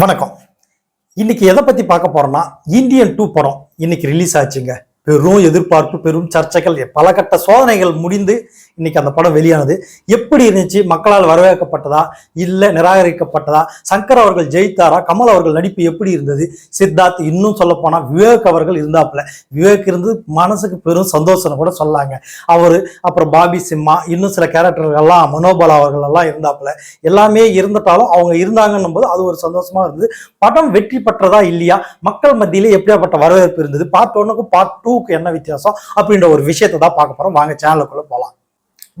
வணக்கம். இன்னைக்கு எதை பத்தி பார்க்க போறோம்னா இந்தியன் டூ படம் இன்னைக்கு ரிலீஸ் ஆச்சுங்க. பெரும் எதிர்பார்ப்பு பெரும் சர்ச்சைகள் பல கட்ட சோதனைகள் முடிந்து இன்னைக்கு அந்த படம் வெளியானது. எப்படி இருந்துச்சு? மக்களால் வரவேற்கப்பட்டதா? இல்லை நிராகரிக்கப்பட்டதா? சங்கர் அவர்கள் ஜெயித்தாரா? கமல் அவர்கள் நடிப்பு எப்படி இருந்தது? சித்தார்த் இன்னும் சொல்ல போனால் விவேக் அவர்கள் இருந்தாப்புல. விவேக் இருந்து மனசுக்கு பெரும் சந்தோஷம் கூட சொல்லாங்க. அவர் அப்புறம் பாபி சிம்மா இன்னும் சில கேரக்டர்கள்லாம் மனோபாலா அவர்கள் எல்லாம் இருந்தாப்புல. எல்லாமே இருந்துட்டாலும் அவங்க இருந்தாங்கன்னும் போது அது ஒரு சந்தோஷமா இருந்தது. படம் வெற்றி பெற்றதா இல்லையா? மக்கள் மத்தியிலே எப்படியாப்பட்ட வரவேற்பு இருந்தது? பார்ட் ஒன்னுக்கும் பார்ட் டூக்கு என்ன வித்தியாசம் அப்படின்ற ஒரு விஷயத்தை தான் பார்க்க போகிறோம் வாங்க சேனலுக்குள்ளே போகலாம்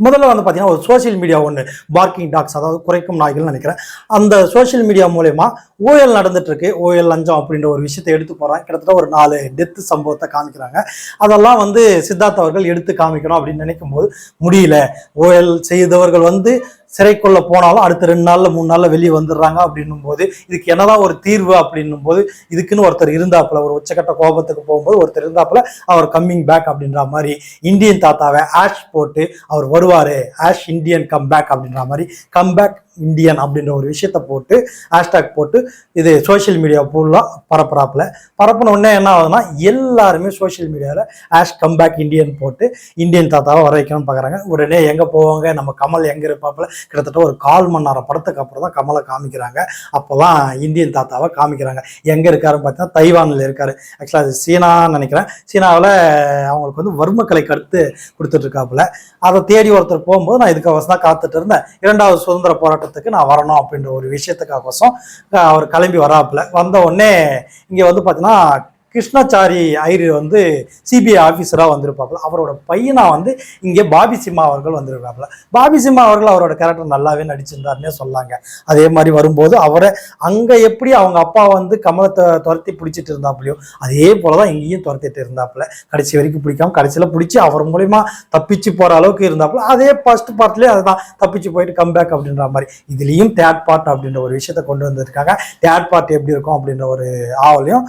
முதல்ல வந்து பார்த்தீங்கன்னா ஒரு சோஷியல் மீடியா ஒன்று பார்க்கிங் டாக்ஸ் அதாவது குறைக்கும் நாய்கள்னு நினைக்கிறேன். அந்த சோஷியல் மீடியா மூலயமா ஓஎல் நடந்துட்டுருக்கு ஓஎல் லஞ்சம் அப்படின்ற ஒரு விஷயத்தை எடுத்து போகிறாங்க கிட்டத்தட்ட ஒரு நாலு டெத்து சம்பவத்தை காமிக்கிறாங்க. அதெல்லாம் வந்து சித்தார்த் அவர்கள் எடுத்து காமிக்கணும் அப்படின்னு நினைக்கும் போது முடியல. ஓஎல் செய்தவர்கள் வந்து சிறைக்குள்ள போனாலும் அடுத்த ரெண்டு நாள்ல மூணு நாள்ல வெளியே வந்துடுறாங்க அப்படின்னும் போது இதுக்கு என்னதான் ஒரு தீர்வு அப்படின்னும் போது இதுக்குன்னு ஒருத்தர் இருந்தாப்புல ஒரு உச்சக்கட்ட கோபத்துக்கு போகும்போது ஒருத்தர் இருந்தாப்புல அவர் கம்மிங் பேக் அப்படின்ற மாதிரி இந்தியன் தாத்தாவை ஆஷ் போட்டு அவர் வருவாரு. ஆஷ் இந்தியன் கம் பேக் அப்படின்ற மாதிரி கம் பேக் இந்தியன் அப்படின்ற ஒரு விஷயத்த போட்டு ஹேஷ்டாக் போட்டு இது சோஷியல் மீடியா ஃபுல்லாக பரப்புறாப்புல. பரப்புன உடனே என்ன ஆகுதுன்னா எல்லாருமே சோஷியல் மீடியாவில் ஹேஷ் கம்பேக் இந்தியன் போட்டு இந்தியன் தாத்தாவை வர வைக்கணும்னு பார்க்குறாங்க உடனே எங்கே போவாங்க? நம்ம கமல் எங்கே இருப்பாப்புல? கிட்டத்தட்ட ஒரு கால் மணி நேரம் படத்துக்கு அப்புறம் தான் கமலை காமிக்கிறாங்க. அப்போ தான் இந்தியன் தாத்தாவை காமிக்கிறாங்க. எங்கே இருக்காருன்னு பார்த்தீங்கன்னா தைவானில் இருக்காரு. ஆக்சுவலாக அது சீனான்னு நினைக்கிறேன். சீனாவில் அவங்களுக்கு வந்து வர்மக்கலை கடுத்து கொடுத்துட்ருக்காப்புல. அதை தேடி ஒருத்தர் போகும்போது நான் இதுக்காக தான் காத்துட்டு இருந்தேன். இரண்டாவது சுதந்திர போராட்டத்துக்கு நான் வரணும் அப்படின்ற ஒரு விஷயத்துக்காக அஹ் அவர் கிளம்பி வராப்புல. வந்த உடனே இங்கே வந்து பார்த்தீங்கன்னா கிருஷ்ணாச்சாரி ஐயர் வந்து சிபிஐ ஆஃபீஸராக வந்திருப்பாப்புல. அவரோட பையனாக வந்து இங்கே பாபி சிம்மா அவர்கள் வந்திருக்காப்புல. பாபி சிம்மா அவர்கள் அவரோட கேரக்டர் நல்லாவே நடிச்சிருந்தாருன்னே சொல்லாங்க. அதே மாதிரி வரும்போது அவரை அங்கே எப்படி அவங்க அப்பா வந்து கமலத்தை துரத்தி பிடிச்சிட்டு இருந்தாப்புலையோ அதே போல தான் இங்கேயும் துரத்திட்டு இருந்தாப்புல. கடைசி வரைக்கும் பிடிக்காம கடைசியில் பிடிச்சி அவர் மூலிமா தப்பிச்சு போகிற அளவுக்கு இருந்தாப்புல. அதே ஃபர்ஸ்ட் பார்ட்லேயே அதுதான் தப்பிச்சு போயிட்டு கம்பேக் அப்படின்ற மாதிரி. இதுலேயும் தேர்ட் பார்ட் அப்படின்ற ஒரு விஷயத்தை கொண்டு வந்திருக்காங்க. தேர்ட் பார்ட் எப்படி இருக்கும் அப்படின்ற ஒரு ஆவலையும்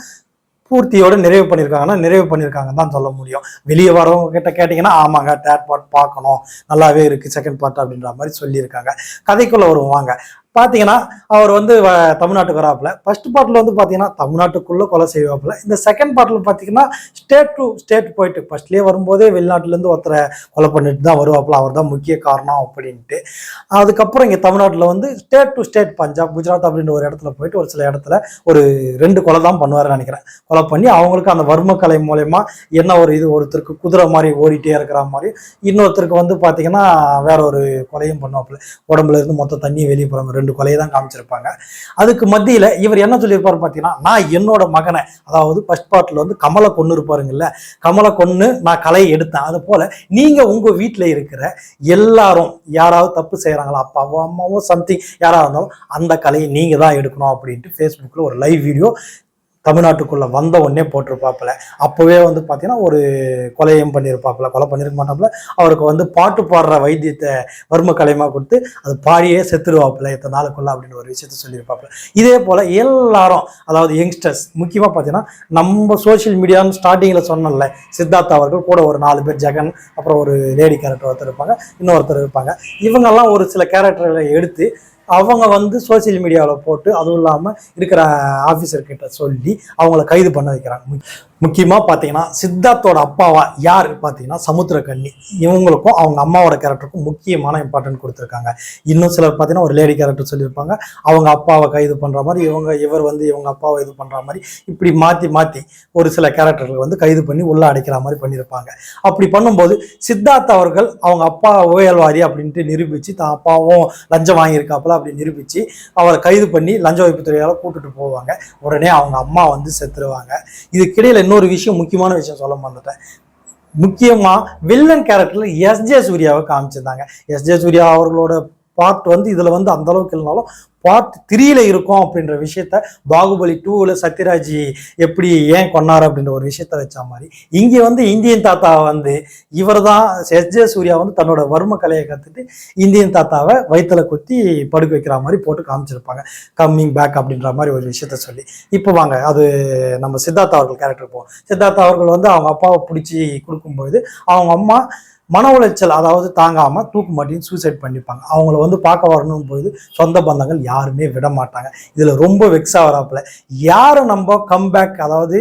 பூர்த்தியோட நிறைவு பண்ணியிருக்காங்கன்னா நிறைவு பண்ணியிருக்காங்கன்னு தான் சொல்ல முடியும். வெளியே வரவங்க கிட்ட கேட்டிங்கன்னா ஆமாங்க தேர்ட் பார்ட் பார்க்கணும். நல்லாவே இருக்குது செகண்ட் பார்ட் அப்படின்ற மாதிரி சொல்லியிருக்காங்க. கதைக்குள்ளே வருவாங்க பார்த்தீங்கன்னா அவர் வந்து வ- தமிழ்நாட்டுக்கு வராப்புல. ஃபர்ஸ்ட் பார்ட்டில் வந்து பார்த்தீங்கன்னா தமிழ்நாட்டுக்குள்ளே கொலை செய்வாப்புல. இந்த செகண்ட் பார்ட்டில் பார்த்தீங்கன்னா ஸ்டேட் டு ஸ்டேட் போயிட்டு ஃபர்ஸ்ட்லேயே வரும்போதே வெளிநாட்டுலேருந்து ஒருத்தரை கொலை பண்ணிட்டு தான் வருவாப்புல. அவர் தான் முக்கிய காரணம் அப்படின்ட்டு. அதுக்கப்புறம் இங்கே தமிழ்நாட்டில் வந்து state to state Punjab Gujarat அப்படின்ற ஒரு இடத்துல போயிட்டு ஒரு சில இடத்துல ஒரு ரெண்டு கொலை தான் பண்ணுவாருன்னு நினைக்கிறேன். கொலை பண்ணி அவங்களுக்கு அந்த வர்மக்கலை மூலயமா என்ன ஒரு இது ஒருத்தருக்கு குதிரை மாதிரி ஓடிட்டே இருக்கிற மாதிரி இன்னொருத்தருக்கு வந்து பார்த்தீங்கன்னா வேற ஒரு கொலையும் பண்ணுவாப்புல. உடம்புல இருந்து மொத்த தண்ணியை வெளியே போகிற ரெண்டு கொலையை தான் காமிச்சிருப்பாங்க. அதுக்கு மத்தியில் இவர் என்ன சொல்லியிருப்பாரு பார்த்தீங்கன்னா நான் என்னோட மகனை அதாவது ஃபர்ஸ்ட் பார்ட்டில் வந்து கமலை கொண்டு இருப்பாருங்கல்ல கமலை கொன்று நான் கலையை எடுத்தேன். அது போல் நீங்கள் உங்கள் வீட்டில் இருக்கிற எல்லாரும் யாராவது தப்பு செய்கிறாங்களா அப்பாவோ அம்மாவோ சம்திங் யாராக இருந்தாலும் அந்த கலையை நீங்கள் தான் எடுக்கணும் அப்படின்ட்டு ஃபேஸ்புக்கில் ஒரு லைவ் வீடியோ தமிழ்நாட்டுக்குள்ளே வந்த உடனே போட்டிருப்பாப்புல. அப்போவே வந்து பார்த்தீங்கன்னா ஒரு கொலையும் பண்ணியிருப்பாப்புல கொலை பண்ணியிருக்க மாட்டாப்புல. அவருக்கு வந்து பாட்டு பாடுற வைத்தியத்தை வர்ம கலையமாக கொடுத்து அது பாடியே செத்துருவாப்புல இத்தனை நாளுக்குள்ள அப்படின்னு ஒரு விஷயத்த சொல்லியிருப்பாப்புல. இதே போல் எல்லாரும் அதாவது யங்ஸ்டர்ஸ் முக்கியமாக பார்த்தீங்கன்னா நம்ம சோஷியல் மீடியான்னு ஸ்டார்டிங்கில் சொன்னோம்ல சித்தார்த் அவர்கள் கூட ஒரு நாலு பேர் ஜெகன் அப்புறம் ஒரு லேடி கேரக்டர் ஒருத்தர் இருப்பாங்க இன்னொருத்தர் இருப்பாங்க. இவங்கெல்லாம் ஒரு சில கேரக்டர்களை எடுத்து அவங்க வந்து சோஷியல் மீடியாவில் போட்டு அதுவும் இல்லாமல் இருக்கிற ஆஃபீஸர்கிட்ட சொல்லி அவங்கள கைது பண்ண வைக்கிறாங்க. முக்கியமாக பார்த்தீங்கன்னா சித்தார்த்தோட அப்பாவா யார் பார்த்தீங்கன்னா சமுத்திரக்கண்ணி. இவங்களுக்கும் அவங்க அம்மாவோட கேரக்டருக்கும் முக்கியமான இம்பார்ட்டன்ட் கொடுத்துருக்காங்க. இன்னும் சிலர் பார்த்தீங்கன்னா ஒரு லேடி கேரக்டர் சொல்லியிருப்பாங்க. அவங்க அப்பாவை கைது பண்ணுற மாதிரி இவங்க இவர் வந்து இவங்க அப்பாவை இது பண்ணுற மாதிரி இப்படி மாற்றி மாற்றி ஒரு சில கேரக்டர்கள் வந்து கைது பண்ணி உள்ளே அடைக்கிற மாதிரி பண்ணியிருப்பாங்க. அப்படி பண்ணும்போது சித்தார்த் அவர்கள் அவங்க அப்பா ஓயல்வாரி அப்படின்ட்டு நிரூபித்து தான் அப்பாவும் லஞ்சம் வாங்கியிருக்காப்புல அப்படி நிரூபித்து அவரை கைது பண்ணி லஞ்ச ஒழிப்புத்துறையால் கூட்டுட்டு போவாங்க. உடனே அவங்க அம்மா வந்து செத்துருவாங்க. இதுக்கிடையில் இன்னொரு விஷயம் முக்கியமான விஷயம் சொல்ல மறந்துட்டேன். முக்கியமா வில்லன் கேரக்டரில் எஸ் ஜே சூர்யாவை காமிச்சிருந்தாங்க. எஸ் ஜே சூர்யா அவர்களோட பார்ட் வந்து இதில் வந்து அந்த அளவுக்கு இல்லைனாலும் பார்ட் த்ரீல இருக்கும் அப்படின்ற விஷயத்த பாகுபலி டூவில் சத்யராஜ் எப்படி ஏன் கொன்னார் அப்படின்ற ஒரு விஷயத்த வச்ச மாதிரி. இங்கே வந்து இந்தியன் தாத்தா வந்து இவர் தான் எஸ். ஜே. சூர்யா வந்து தன்னோட வர்ம கலையை கற்றுட்டு இந்தியன் தாத்தாவை வயிற்றுல குத்தி படுக்க வைக்கிற மாதிரி போட்டு காமிச்சிருப்பாங்க. கம்மிங் பேக் அப்படின்ற மாதிரி ஒரு விஷயத்த சொல்லி. இப்போ வாங்க அது நம்ம சித்தார்த்தா அவர்கள் கேரக்டர் போவோம். சித்தார்த்தா அவர்கள் வந்து அவங்க அப்பாவை பிடிச்சி கொடுக்கும்போது அவங்க அம்மா மன உளைச்சல் அதாவது தாங்காமல் தூக்கு மாட்டின்னு சூசைட் பண்ணிப்பாங்க. அவங்கள வந்து பார்க்க வரணும் போது சொந்த பந்தங்கள் யாருமே விட மாட்டாங்க. இதில் ரொம்ப வெக்ஸாக வராப்பில் யாரை நம்ம கம்பேக் அதாவது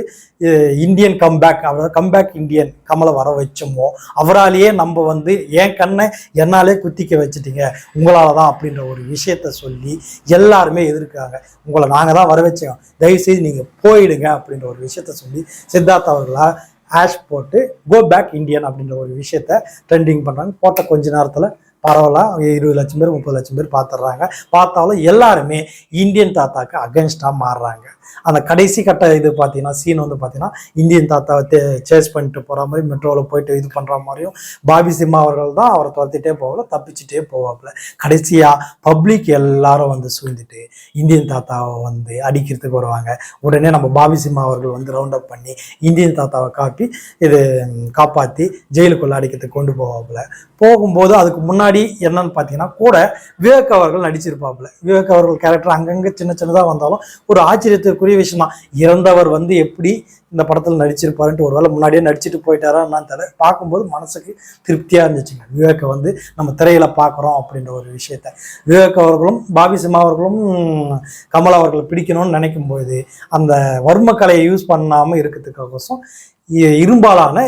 இந்தியன் கம்பேக் அதாவது கம்பேக் இந்தியன் கமலை வர வச்சோமோ அவராலேயே நம்ம வந்து என் கண்ணை என்னாலே குத்திக்க வச்சுட்டீங்க. உங்களால் தான் அப்படின்ற ஒரு விஷயத்த சொல்லி எல்லாருமே எதிர்க்காங்க உங்களை நாங்கள் தான் வர வச்சோம் தயவுசெய்து நீங்கள் போயிடுங்க அப்படின்ற ஒரு விஷயத்த சொல்லி சித்தார்த் அவர்களாக ஆஷ் போட்டு கோ பேக் இந்தியன் அப்படின்ற ஒரு விஷயத்த ட்ரெண்டிங் பண்ணுறாங்க போட்ட கொஞ்ச நேரத்தில் பரவாயில்ல இருபது லட்சம் பேர் முப்பது லட்சம் பேர் பார்த்துடுறாங்க பார்த்தாலும் எல்லாருமே இந்தியன் தாத்தாக்கு அகென்ஸ்டாக மாறுறாங்க. அந்த கடைசி கட்ட இது பார்த்தீங்கன்னா சீன் வந்து பார்த்தீங்கன்னா இந்தியன் தாத்தாவை சேஸ் பண்ணிட்டு போகிற மாதிரி மெட்ரோவில் போயிட்டு இது பண்ணுற மாதிரியும் பாபி சிம்மா அவர்கள் தான் அவரை துரத்திட்டே போகல தப்பிச்சுட்டே போவாப்புல. கடைசியாக பப்ளிக் எல்லாரும் வந்து சூழ்ந்துட்டு இந்தியன் தாத்தாவை வந்து அடிக்கிறதுக்கு வருவாங்க. உடனே நம்ம பாபி சிம்மா அவர்கள் வந்து ரவுண்ட் அப் பண்ணி இந்தியன் தாத்தாவை காப்பி இது காப்பாற்றி ஜெயிலுக்குள்ளே அடிக்கிறதுக்கு கொண்டு போவாப்புல. போகும்போது அதுக்கு முன்னாடி என்னன்னு பார்த்தீங்கன்னா கூட விவேக் அவர்கள் நடிச்சிருப்பாப்புல. விவேக் அவர்கள் கேரக்டர் அங்கங்கே சின்ன சின்னதாக வந்தாலும் ஒரு ஆச்சரியத்திற்குரிய விஷயம் தான் இறந்தவர் வந்து எப்படி இந்த படத்தில் நடிச்சிருப்பாருன்ட்டு ஒருவேளை முன்னாடியே நடிச்சுட்டு போயிட்டாரா என்னன்னு தெரியல. பார்க்கும்போது மனசுக்கு திருப்தியாக இருந்துச்சுங்க. விவேக்கை வந்து நம்ம திரையில் பார்க்குறோம் அப்படின்ற ஒரு விஷயத்த. விவேக் அவர்களும் பாபி சிம்மா அவர்களும் கமல் அவர்களை பிடிக்கணும்னு நினைக்கும் போது அந்த வர்ம கலையை யூஸ் பண்ணாமல் இருக்கிறதுக்கோசம் இரும்பாலான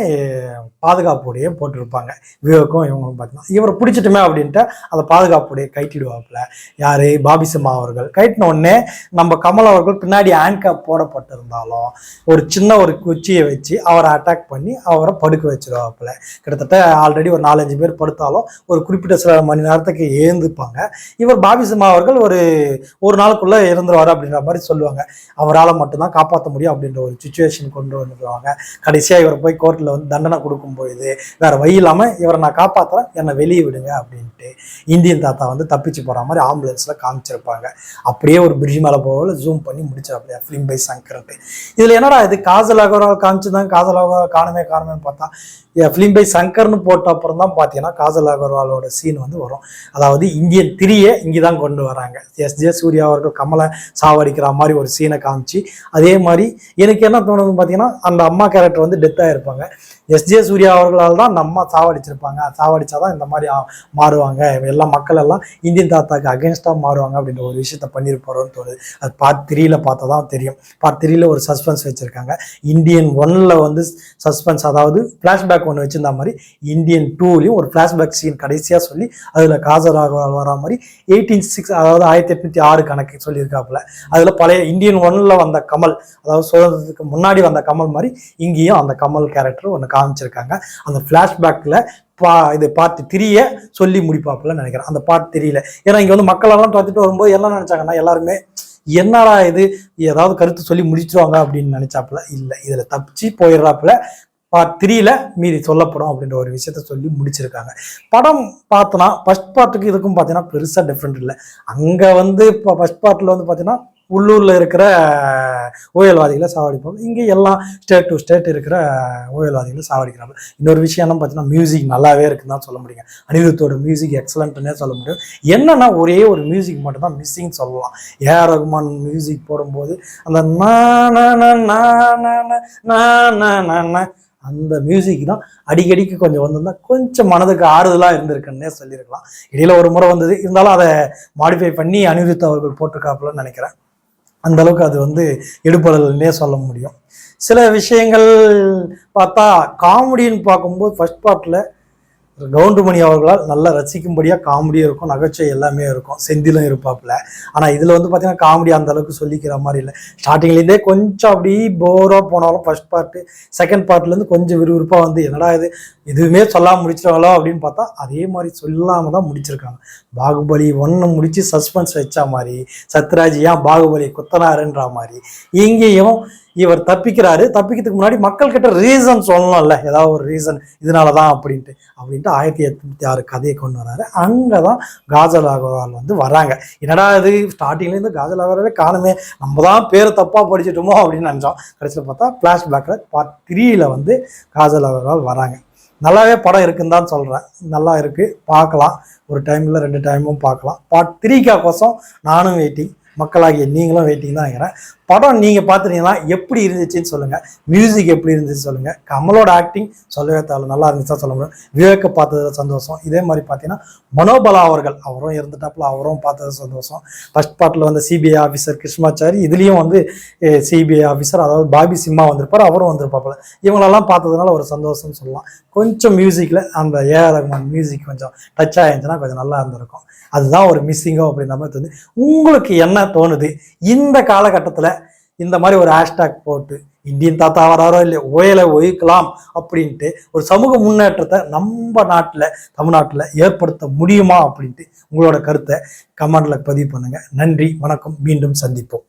பாதுகாப்புடைய போட்டிருப்பாங்க. விவேக்கும் இவங்களும் பார்த்தீங்கன்னா இவரை பிடிச்சிட்டுமே அப்படின்ட்டு அந்த பாதுகாப்புடைய கைட்டிடுவாப்புல. யார்? பாபிசம்மா அவர்கள். கைட்டின உடனே நம்ம கமல் அவர்கள் பின்னாடி ஹேண்ட்கப் போடப்பட்டிருந்தாலும் ஒரு சின்ன ஒரு குச்சியை வச்சு அவரை அட்டாக் பண்ணி அவரை படுக்க வச்சிருவாப்புல. கிட்டத்தட்ட ஆல்ரெடி ஒரு நாலஞ்சு பேர் படுத்தாலும் ஒரு குறிப்பிட்ட சில மணி நேரத்துக்கு ஏந்துப்பாங்க. இவர் பாபிசம்மா அவர்கள் ஒரு ஒரு நாளுக்குள்ளே இறந்துருவார் அப்படின்ற மாதிரி சொல்லுவாங்க. அவரால் மட்டும்தான் காப்பாற்ற முடியும் அப்படின்ற ஒரு சுச்சுவேஷன் கொண்டு வந்துடுவாங்க கடைசியாக இவர் போய் கோர்ட்டில் வந்து தண்டனை கொடுக்கும் பொழுது வேற வழி இல்லாமல் இவரை நான் காப்பாற்றுறேன் என்னை வெளியே விடுங்க அப்படின்ட்டு இந்தியன் தாத்தா வந்து தப்பிச்சு போகிற மாதிரி ஆம்புலன்ஸில் காமிச்சிருப்பாங்க. அப்படியே ஒரு பிரிட்ஜ் மேலே போகல ஜூம் பண்ணி முடிச்சிருப்பாங்க ஃபிலிம் பை சங்கர்ன்ட்டு. இதில் என்னடா இது? காஜல் அகர்வால் காமிச்சு தான் காஜல் அகர்வால் காணுமே காணுமேன்னு பார்த்தா ஃபிலிம் பை சங்கர்னு போட்ட அப்புறம் தான் பார்த்தீங்கன்னா காஜல் அகர்வாலோட சீன் வந்து வரும். அதாவது இந்தியன் திரியை இங்கே தான் கொண்டு வராங்க. எஸ். ஜே. சூர்யா அவர்கள் கமலை சாவடிக்கிற மாதிரி ஒரு சீனை காமிச்சு அதே மாதிரி எனக்கு என்ன தோணுதுன்னு பார்த்தீங்கன்னா அந்த அம்மா கேரக்டர் வந்து டெத் ஆகிருப்பாங்க எஸ் ஜே சூர்யா அவர்களால் தான் நம்ம சாவடிச்சிருப்பாங்க. சாவடிச்சாதான் இந்த மாதிரி மாறுவாங்க. எல்லா மக்கள் எல்லாம் இந்தியன் தாத்தாக்கு அகேன்ஸ்டாக மாறுவாங்க அப்படின்ற ஒரு விஷயத்த பண்ணியிருப்பாரோன்னு தோணுது. அது பார்ட் த்ரீல பார்த்தா தான் தெரியும். பார்ட் த்ரீல ஒரு சஸ்பென்ஸ் வச்சுருக்காங்க. இந்தியன் ஒன்ல வந்து சஸ்பென்ஸ் அதாவது ஃப்ளாஷ்பேக் ஒன்று வச்சிருந்த மாதிரி இந்தியன் டூலையும் ஒரு ஃப்ளாஷ்பேக் சீன் கடைசியாக சொல்லி அதில் காஜராக வர மாதிரி எயிட்டீன் சிக்ஸ் அதாவது ஆயிரத்தி எட்நூத்தி ஆறு கணக்கு சொல்லியிருக்காப்புல. அதில் பழைய இந்தியன் ஒன்ல வந்த கமல் அதாவது சுதந்திரத்துக்கு முன்னாடி வந்த கமல் மாதிரி இங்கே இங்கேயும் அந்த கமல் கேரக்டர் ஒன்று காமிச்சிருக்காங்க. அந்த ஃப்ளாஷ்பேக்கில் பா இது பார்த்து திரிய சொல்லி முடிப்பாப்புல நினைக்கிறேன். அந்த பார்ட் தெரியல ஏன்னா இங்கே வந்து மக்களெல்லாம் துரத்துட்டு வரும்போது என்ன நினச்சாங்கன்னா எல்லாருமே என்னடா இது? ஏதாவது கருத்து சொல்லி முடிச்சிருவாங்க அப்படின்னு நினைச்சாப்புல இல்லை. இதில் தப்பிச்சு போயிடுறாப்புல பார்ட் த்ரீல மீதி சொல்லப்படும் அப்படின்ற ஒரு விஷயத்த சொல்லி முடிச்சிருக்காங்க. படம் பார்த்தோன்னா ஃபஸ்ட் பார்ட்டுக்கு இதுக்கும் பார்த்தீங்கன்னா பெருசாக டிஃப்ரெண்ட் இல்லை. அங்கே வந்து இப்போ ஃபஸ்ட் பார்ட்டில் வந்து பார்த்தீங்கன்னா உள்ளூரில் இருக்கிற ஓயல்வாதிகளை சாவடிப்போம் இங்கே எல்லாம் ஸ்டேட் டு ஸ்டேட் இருக்கிற ஓயல்வாதிகளை சாவடிக்கிறாங்க இன்னொரு விஷயம் என்ன பார்த்தீங்கன்னா மியூசிக் நல்லாவே இருக்குன்னு தான் சொல்ல முடியுங்க அனிருத்தோட மியூசிக் எக்ஸலண்ட்னே சொல்ல முடியும் என்னன்னா ஒரே ஒரு மியூசிக் மட்டும்தான் மிஸ்ஸிங் சொல்லலாம் ஏஆர் ரகுமான் மியூசிக் போடும்போது அந்த நான் அந்த மியூசிக் தான் அடிக்கடிக்கு கொஞ்சம் வந்திருந்தா கொஞ்சம் மனதுக்கு ஆறுதலாக இருந்திருக்குன்னே சொல்லியிருக்கலாம் இடையில ஒரு முறை வந்தது இருந்தாலும் அதை மாடிஃபை பண்ணி அனிருத் அவர்கள் போட்டிருக்காப்புலன்னு நினைக்கிறேன் அந்த அளவுக்கு அது வந்து எடுப்படல்னே சொல்ல முடியும். சில விஷயங்கள் பார்த்தா காமெடின்னு பார்க்கும்போது ஃபர்ஸ்ட் பார்ட்டில் கவுண்டமணி அவர்களால் நல்லா ரசிக்கும்படியாக காமெடியும் இருக்கும் நகைச்சுவை எல்லாமே இருக்கும். செந்திலும் இருப்பாப்புல. ஆனால் இதில் வந்து பார்த்தீங்கன்னா காமெடி அந்த அளவுக்கு சொல்லிக்கிற மாதிரி இல்லை. ஸ்டார்டிங்லேருந்தே கொஞ்சம் அப்படி போராக போனாலும் ஃபர்ஸ்ட் பார்ட்டு செகண்ட் பார்ட்லேருந்து கொஞ்சம் விறுவிறுப்பாக வந்து என்னடா இது எதுவுமே சொல்லாமல் முடிச்சிருவாங்களோ அப்படின்னு பார்த்தா அதே மாதிரி சொல்லாமல் தான் முடிச்சிருக்காங்க. பாகுபலி ஒன்று முடித்து சஸ்பென்ஸ் வச்சா மாதிரி சத்யராஜ் ஏன் பாகுபலி குத்தனாருன்ற மாதிரி இங்கேயும் இவர் தப்பிக்கிறாரு. தப்பிக்கிறதுக்கு முன்னாடி மக்கள் கிட்ட ரீசன் சொல்லணும்ல. ஏதாவது ஒரு ரீசன் இதனால தான் அப்படின்ட்டு. அப்படின்ட்டு ஆயிரத்தி எட்நூத்தி ஆறு கதையை கொண்டு வராரு. அங்கே தான் காஜல் அகர்வால் வந்து வராங்க. என்னடா இது? ஸ்டார்டிங்லேருந்து காஜல் அகர்வாலே காணுமே. நம்ம தான் பேரை தப்பாக படிச்சிட்டோமோ அப்படின்னு நினச்சோம். கடைசியில் பார்த்தா ஃப்ளாஷ்பேக்கில் பார்ட் த்ரீயில் வந்து காஜல் அகர்வால் வராங்க. நல்லாவே படம் இருக்குன்னு தான் சொல்கிறேன் நல்லா இருக்குது பார்க்கலாம். ஒரு டைமில் ரெண்டு டைமும் பார்க்கலாம். பார்ட் த்ரீக்காக கோசம் நானும் வெயிட்டிங் மக்களாகிய நீங்களும் வெயிட்டிங் தான் இருக்கிறேன் படம் நீங்கள் பார்த்துட்டீங்கன்னா எப்படி இருந்துச்சுன்னு சொல்லுங்கள் மியூசிக் எப்படி இருந்துச்சு சொல்லுங்கள் கமலோட ஆக்டிங் சொல்லவே தேவை நல்லா இருந்துச்சா சொல்ல முடியும். விவேக்க பார்த்ததில் சந்தோஷம். இதே மாதிரி பார்த்தீங்கன்னா மனோபலா அவர்கள் அவரும் இருந்துட்டாப்புல அவரும் பார்த்தது சந்தோஷம். ஃபர்ஸ்ட் பார்ட்டில் வந்து சிபிஐ ஆஃபீஸர் கிருஷ்ணாச்சாரி இதுலேயும் வந்து சிபிஐ ஆஃபீஸர் அதாவது பாபி சிம்மா வந்திருப்பார் அவரும் வந்திருப்பாப்புல. இவங்களெல்லாம் பார்த்ததுனால ஒரு சந்தோஷம்னு சொல்லலாம். கொஞ்சம் மியூசிக்கில் அந்த ஏஆர் ரகுமான் மியூசிக் கொஞ்சம் டச் ஆயிருந்துச்சுன்னா கொஞ்சம் நல்லா இருந்திருக்கும். அதுதான் ஒரு மிஸ்ஸிங்கோ அப்படின்ற மாதிரி தோணுது. உங்களுக்கு என்ன தோணுது? இந்த காலகட்டத்தில் இந்த மாதிரி ஒரு ஹேஷ்டேக் போட்டு இந்தியன் தாத்தா வராரோ இல்லை ஓயலை ஒழிக்கலாம் அப்படின்ட்டு ஒரு சமூக முன்னேற்றத்தை நம்ம நாட்டில் தமிழ்நாட்டில் ஏற்படுத்த முடியுமா அப்படின்ட்டு உங்களோட கருத்தை கமெண்டில் பதிவு பண்ணுங்கள் நன்றி வணக்கம். மீண்டும் சந்திப்போம்.